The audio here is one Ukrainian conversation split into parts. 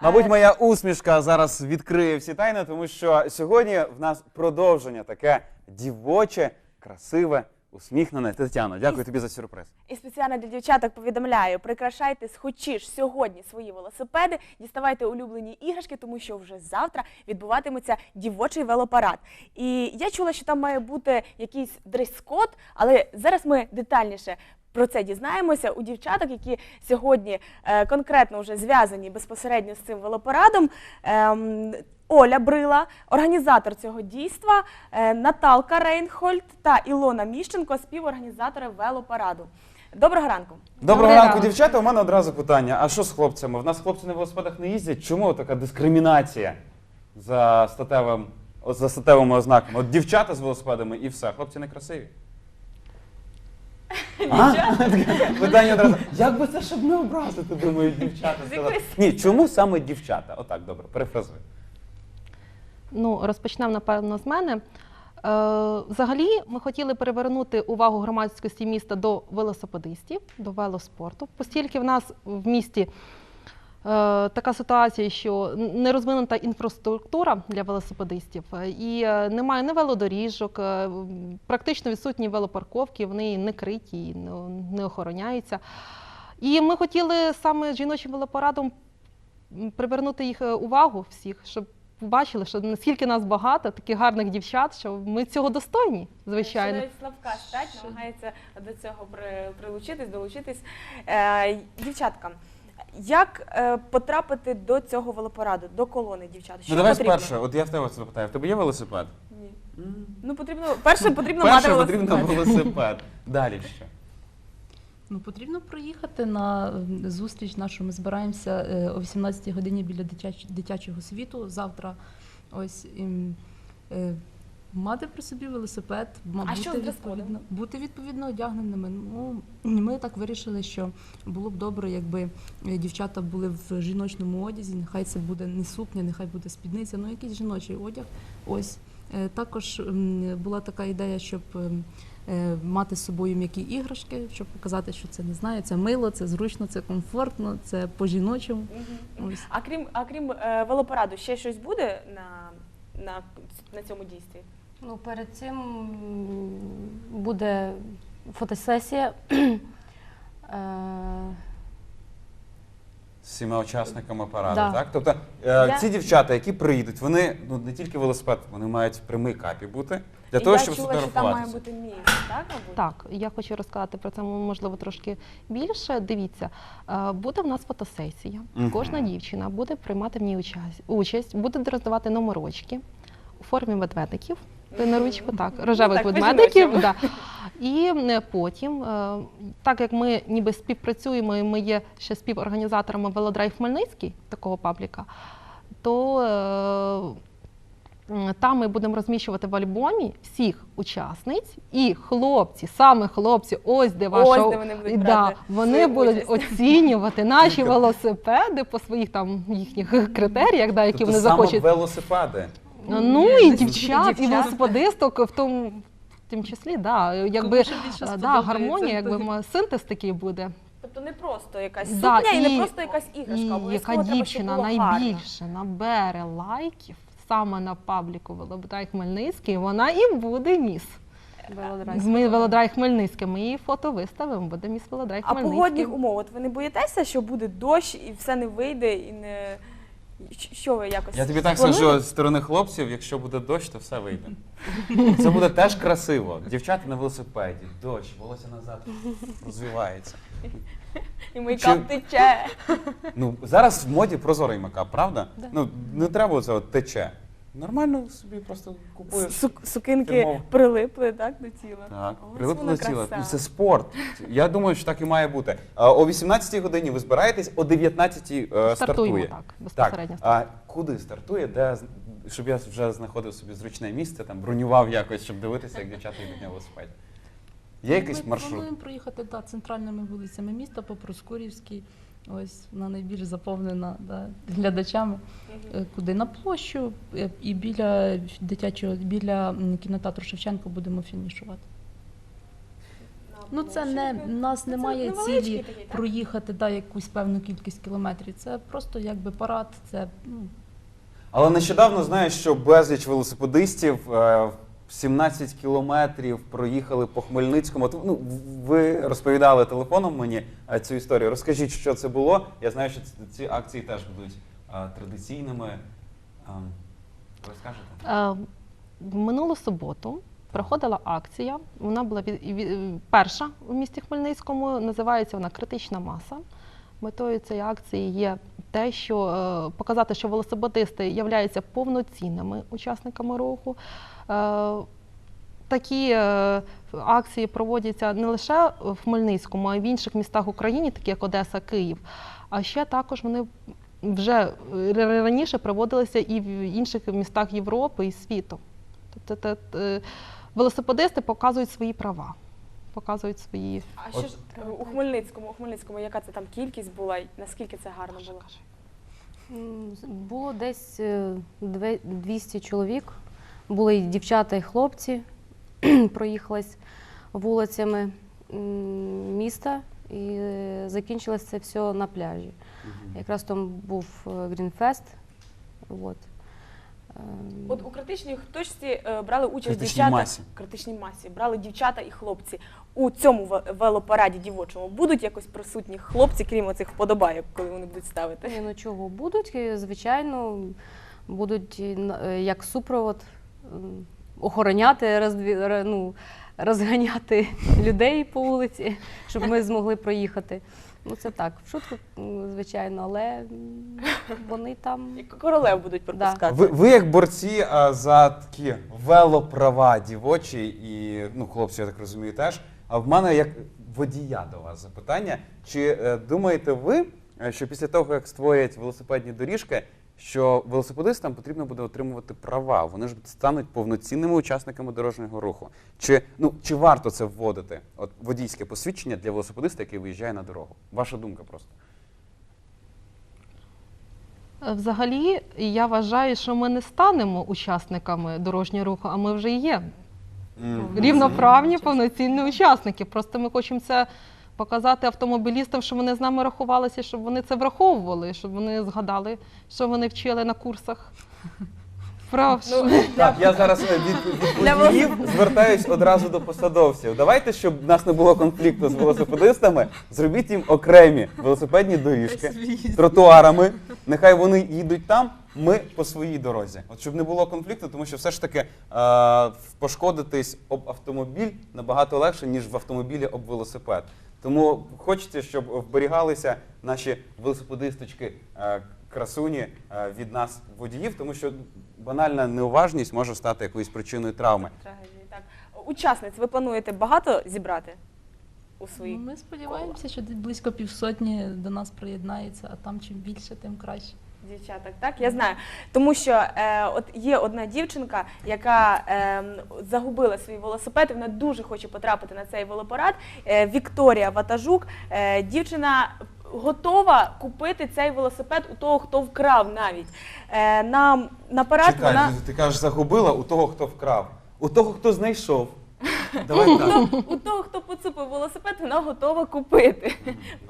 Мабуть, моя усмішка зараз відкриє всі тайни, тому що сьогодні в нас продовження таке дівоче, красиве, усміхнене. Тетяно, дякую тобі за сюрприз. І спеціально для дівчаток повідомляю: прикрашайте хочеш сьогодні свої велосипеди, діставайте улюблені іграшки, тому що вже завтра відбуватиметься дівочий велопарад. І я чула, що там має бути якийсь дрес-код, але зараз ми детальніше. Про це дізнаємося у дівчаток, які сьогодні е, конкретно вже зв'язані безпосередньо з цим велопарадом. Ем, Оля Брила, організатор цього дійства, е, Наталка Рейнхольд та Ілона Міщенко, співорганізатори велопараду. Доброго ранку. Доброго ранку, дівчата. У мене одразу питання: а що з хлопцями? В нас хлопці на велосипедах не їздять. Чому така дискримінація за статевим, за статевими ознаками? От дівчата з велосипедами і все, хлопці не красиві. А? Питання одразу. Як би це щоб не образити, думаю, дівчата. З сказати. Ні, чому саме дівчата? Отак, добре, перефразую. Ну, розпочнемо, напевно, з мене. Е, взагалі, ми хотіли перевернути увагу громадськості міста до велосипедистів, до велоспорту, оскільки в нас в місті така ситуація, що не розвинута інфраструктура для велосипедистів, е, і е, немає ні велодоріжок, е, практично відсутні велопарковки, вони не криті, не, не охороняються. І ми хотіли саме жіночим велопарадом привернути їх е, увагу всіх, щоб побачили, що наскільки нас багато, таких гарних дівчат, що ми цього достойні, звичайно. Ще навіть стать намагається до цього прилучитись, долучитись. Е, дівчатка, як е, потрапити до цього велопараду, до колони дівчат? Що Ну давай потрібно? спершу, от я в тебе це запитаю, в тебе є велосипед? Ні. Ну потрібно перше потрібно мати Перше потрібно велосипед. велосипед. Далі що? Ну, потрібно проїхати на е, зустріч нашу. Ми збираємося е, о 18 годині біля дитяч- дитячого світу завтра. Ось і, м, е, мати при собі велосипед, А що бути відповідно, бути відповідно одягненими. Ну ми так вирішили, що було б добре, якби е, дівчата були в жіночному одязі. Нехай це буде не сукня, нехай буде спідниця, ну якийсь жіночий одяг. Ось Е, також була така ідея, щоб ем, е, мати з собою м'які іграшки, щоб показати, що це не знаю, це мило, це зручно, це комфортно, це по-жіночому. Мгм. Ось. А крім, а крім велопараду, ще щось буде на, на, на цьому дійстві? Ну, перед цим буде фотосесія. Е, З всіма учасниками параду, Да. так? Тобто е, Я- ці дівчата, які прийдуть, вони ну не тільки велосипед, вони мають прямий капі бути для того, я щоб чула, що там має сфотографуватися. бути місце, так, мабуть? Так, я хочу розказати про це можливо трошки більше. Дивіться, е, буде в нас фотосесія. Мгм. Кожна дівчина буде приймати в ній участь, участь буде роздавати номерочки у формі ведмедиків. На ручку, так, рожевих так, ведмедиків. Да. І е, потім, е, так як ми ніби співпрацюємо, і ми є ще співорганізаторами Велодрайв Хмельницький, такого пабліка, то е, там ми будемо розміщувати в альбомі всіх учасниць і хлопці, саме хлопці, ось де ваша Ось де вони будуть да, вони будуть оцінювати наші велосипеди по своїх там їхніх критеріях, да, які тобто вони саме велосипеди. Ну і дівчат, і дівчат. велосипедисток в тому. В тім числі, да, якби більше да, сподобається, гармонія, якби м, синтез такий буде. Тобто не просто якась Да, сукня і, не і- просто якась іграшка. І обов'язково яка треба, щоб дівчина було гарно. найбільше набере лайків саме на пабліку Велодрай Хмельницький, вона і буде міс. Велодрайв. Ми Велодрай Хмельницький, ми її фото виставимо, буде міс Велодрай А Хмельницький. погодних умов, от ви не боїтеся, що буде дощ і все не вийде, і не що ви якось Я тобі так плануєте? скажу з сторони хлопців, якщо буде дощ, то все вийде. Це буде теж красиво. Дівчата на велосипеді, дощ, волосся назад розвивається. і мейкап тече. Ну зараз в моді прозорий макап, правда? Ну не треба це от тече. Нормально собі просто купуєш. Сук- Сукинки фірмово. прилипли так до тіла. Так, Ось прилипло вона до тіла. краса. Ну, Це спорт. Я думаю, що так і має бути. А, О 18-й годині ви збираєтесь, о 19-й е, Стартуємо стартує. так, Так, безпосередньо. а куди стартує, де з- щоб я вже знаходив собі зручне місце, там бронював якось, щоб дивитися, як дівчата йдуть на велосипеді. Є якийсь Ми маршрут? плануємо проїхати да, центральними вулицями міста по Проскурівській. Ось вона найбільш заповнена да, глядачами. Е, Куди на площу е, і біля дитячого, біля кінотеатру Шевченко будемо фінішувати. Ну це не в нас Це немає цілі проїхати да, якусь певну кількість кілометрів. Це просто якби парад, це ну, Але нещодавно знаю, що безліч велосипедистів е, 17 кілометрів проїхали по Хмельницькому. Ну, ви розповідали телефоном мені е, цю історію. Розкажіть, що це було. Я знаю, що ці- ці акції теж будуть е, традиційними. Е? Е, В минулу суботу проходила акція. Вона була перша у місті Хмельницькому. Називається вона Критична маса. Метою цієї акції є те, що е, показати, що велосипедисти являються повноцінними учасниками руху. Е, Такі е, акції проводяться не лише в Хмельницькому, а й в інших містах України, такі як Одеса, Київ. А ще також вони вже раніше проводилися і в інших містах Європи і світу. Тобто велосипедисти показують свої права, показують свої. А що ж е, у Хмельницькому, у Хмельницькому, яка це там кількість була? і Наскільки це гарно було? Було десь е, две- 200 чоловік. Були і дівчата, і хлопці. Проїхались вулицями м, міста і е, закінчилось це все на пляжі. Якраз там був е, Грінфест. От. Ем, От у критичній точці е, брали участь Критичній дівчата масі. критичній масі, брали дівчата і хлопці. У цьому ве- велопараді дівочому будуть якось присутні хлопці, крім оцих вподобайок, коли вони будуть ставити. Ні, ну чого будуть, е, звичайно, будуть і на- е, як супровод м, охороняти, роздві, ре- ну, розганяти людей по вулиці, щоб ми змогли проїхати. Ну це так, в шутку, звичайно, але вони там. І королев будуть пропускати. Ви, ви як борці а, за такі велоправа дівочі і ну, хлопці, я так розумію, теж. А в мене як водія до вас запитання. Чи е, думаєте ви, е, що після того, як створять велосипедні доріжки, що велосипедистам потрібно буде отримувати права? Вони ж стануть повноцінними учасниками дорожнього руху. Чи, ну, чи варто це вводити? От водійське посвідчення для велосипедиста, який виїжджає на дорогу? Ваша думка просто. Е, Взагалі, я вважаю, що ми не станемо учасниками дорожнього руху, а ми вже є рівноправні повноцінні учасники. Просто ми хочемо це показати автомобілістам, щоб вони з нами рахувалися, щоб вони це враховували, щоб вони згадали, що вони вчили на курсах. Прав. Ну, Так, я зараз е, від, від водіїв звертаюсь одразу до посадовців. Давайте, щоб в нас не було конфлікту з велосипедистами, зробіть їм окремі велосипедні доріжки тротуарами. Нехай вони їдуть там, ми по своїй дорозі. От щоб не було конфлікту, тому що все ж таки е, пошкодитись об автомобіль набагато легше, ніж в автомобілі об велосипед. Тому хочеться, щоб вберігалися наші велосипедисточки е, красуні е, від нас водіїв, тому що банальна неуважність може стати якоюсь причиною травми. Трагедії, так. Учасниць ви плануєте багато зібрати у своїх? ну, ми сподіваємося, що десь близько півсотні до нас приєднається, а там чим більше, тим краще. Дівчаток, так я знаю, тому що е, от є одна дівчинка, яка е, загубила свій велосипед. і Вона дуже хоче потрапити на цей велопарад. Е, Вікторія Ватажук. Е, дівчина готова купити цей велосипед у того, хто вкрав навіть. Е, на, на парад Чекай, вона ти, кажеш, загубила у того, хто вкрав, у того, хто знайшов. Давай так. Ну, у того, хто поцупив велосипед, вона готова купити.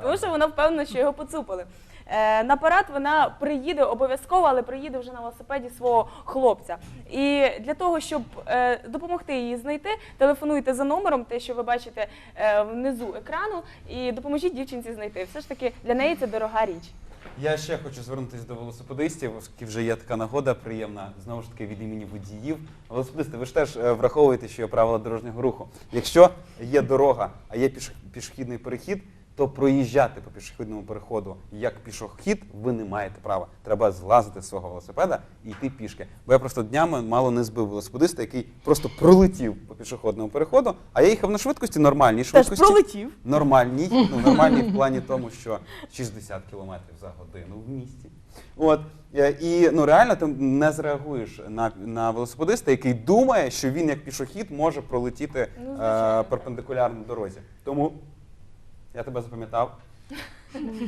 Тому що вона впевнена, що його поцупили. Е, на парад вона приїде обов'язково, але приїде вже на велосипеді свого хлопця. І для того, щоб е, допомогти їй знайти, телефонуйте за номером, те, що ви бачите е, внизу екрану, і допоможіть дівчинці знайти. Все ж таки для неї це дорога річ. Я ще хочу звернутися до велосипедистів, оскільки вже є така нагода приємна, знову ж таки від імені водіїв. Велосипедисти, ви ж теж враховуєте, що є правила дорожнього руху. Якщо є дорога, а є піш- пішохідний перехід, то проїжджати по пішохідному переходу як пішохід ви не маєте права. Треба злазити з свого велосипеда і йти пішки. Бо я просто днями мало не збив велосипедиста, який просто пролетів по пішохідному переходу, а я їхав на швидкості нормальній Теж швидкості. пролетів. Нормальній, ну нормальній в плані тому, що 60 км за годину в місті. От е, і ну реально ти не зреагуєш на, на велосипедиста, який думає, що він як пішохід може пролетіти Ну, е, перпендикулярно дорозі. Тому я тебе запам'ятав.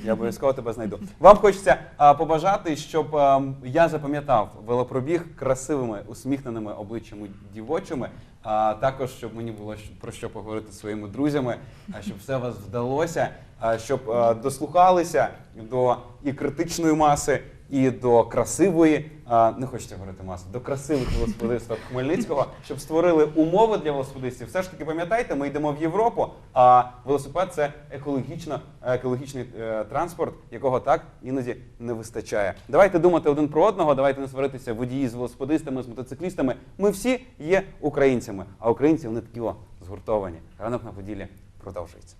Я обов'язково тебе знайду. Вам хочеться а, побажати, щоб а, я запам'ятав велопробіг красивими, усміхненими обличчями дівочими, А також щоб мені було про що поговорити з своїми друзями, а щоб все вас вдалося, а щоб а, дослухалися до і критичної маси, і до красивої, а, не хочеться говорити маси, до красивих велосипедистів Хмельницького, щоб створили умови для велосипедистів. Все ж таки пам'ятайте, ми йдемо в Європу, а велосипед це екологічно, екологічний е, транспорт, якого так іноді не вистачає. Давайте думати один про одного, давайте не сваритися водії з велосипедистами, з мотоциклістами. Ми всі є українцями, а українці вони такі о, згуртовані. Ранок на поділі продовжується.